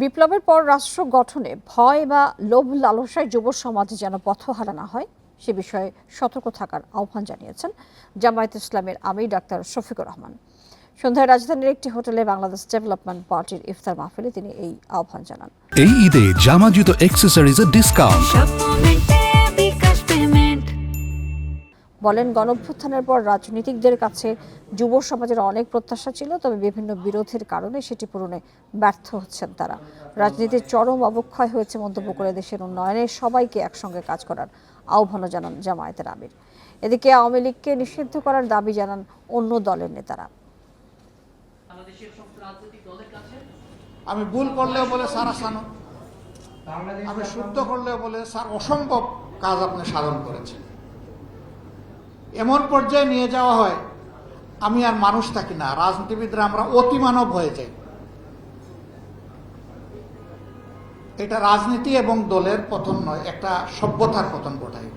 বিপ্লবের পর রাষ্ট্র গঠনে ভয় বা লোভ লালসায় যুব সমাজ যেন পথহারা না হয় সে বিষয়ে সতর্ক থাকার আহ্বান জানিয়েছেন জামায়াত ইসলামের আমির ডাক্তার শফিকুর রহমান। সন্ধ্যায় রাজধানীর একটি হোটেলে বাংলাদেশ ডেভেলপমেন্ট পার্টির ইফতার মাহফিলে তিনি এই আহ্বান জানান। এই ঈদে জামা জুতো অ্যাক্সেসরিজের ডিসকাউন্ট বলেন, গণভ্যুত্থানের পর রাজনীতিকদের কাছে যুব সমাজের অনেক প্রত্যাশা ছিল, তবে বিভিন্ন বিরোধের কারণে সেটি পূরণে ব্যর্থ হচ্ছেন তারা। রাজনীতির চরম অবক্ষয় হয়েছে মন্তব্য করে দেশের উন্নয়নে সবাইকে একসঙ্গে কাজ করার আহ্বানও জানান জামায়াতের আমির। এদিকে আওয়ামী লীগকে নিষিদ্ধ করার দাবি জানান অন্য দলের নেতারা। আমি ভুল করলেও বলে আমি শুদ্ধ করলেও বলে স্যার অসম্ভব কাজ আপনি সাধন করেছেন। এমন পর্যায়ে নিয়ে যাওয়া হয়, আমি আর মানুষ থাকি না, রাজনীতিবিদরা আমরা অতিমানব হয়ে যাই। এটা রাজনীতি এবং দলের পতন নয়, একটা সভ্যতার পতন ঘটাই